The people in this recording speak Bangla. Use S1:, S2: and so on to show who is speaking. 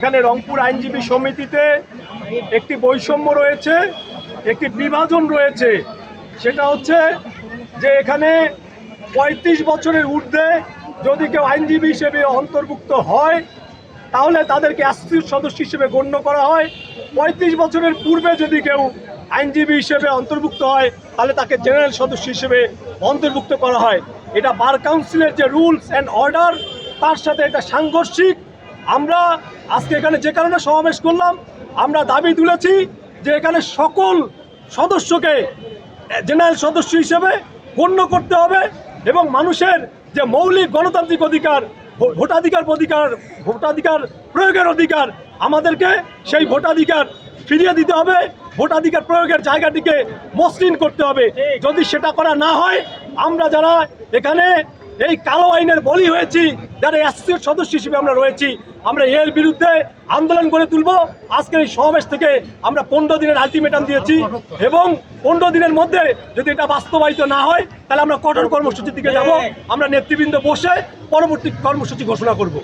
S1: এখানে রংপুর আইনজীবী সমিতিতে একটি বৈষম্য রয়েছে, একটি বিভাজন রয়েছে। সেটা হচ্ছে যে এখানে পঁয়ত্রিশ বছরের ঊর্ধ্বে যদি কেউ আইনজীবী হিসেবে অন্তর্ভুক্ত হয়, তাহলে তাদেরকে অ্যাসোসিয়েট সদস্য হিসেবে গণ্য করা হয়। পঁয়ত্রিশ বছরের পূর্বে যদি কেউ আইনজীবী হিসেবে অন্তর্ভুক্ত হয়, তাহলে তাকে জেনারেল সদস্য হিসেবে অন্তর্ভুক্ত করা হয়। এটা বার কাউন্সিলের যে রুলস অ্যান্ড অর্ডার, তার সাথে এটা সাংঘর্ষিক। আমরা আজকে এখানে যে কারণে সমাবেশ করলাম আমরা দাবি তুলেছি যে এখানে সকল সদস্যকে জেনারেল সদস্য হিসেবে গণ্য করতে হবে এবং মানুষের যে মৌলিক গণতান্ত্রিক অধিকার ভোটাধিকার অধিকার ভোটাধিকার প্রয়োগের অধিকার আমাদেরকে সেই ভোটাধিকার ফিরিয়ে দিতে হবে। ভোটাধিকার প্রয়োগের জায়গাটিকে মসৃণ করতে হবে। যদি সেটা করা না হয় আমরা যারা এখানে এই কালো আইনের বলি হয়েছি, যারা অ্যাসোসিয়েট সদস্য হিসেবে আমরা রয়েছি, আমরা এর বিরুদ্ধে আন্দোলন করে তুলব। আজকের এই সমাবেশ থেকে আমরা পনেরো দিনের আলটিমেটাম দিয়েছি এবং পনেরো দিনের মধ্যে যদি এটা বাস্তবায়িত না হয়, তাহলে আমরা কঠোর কর্মসূচির দিকে যাব। আমরা নেতৃবৃন্দ বসে পরবর্তী কর্মসূচি ঘোষণা করব।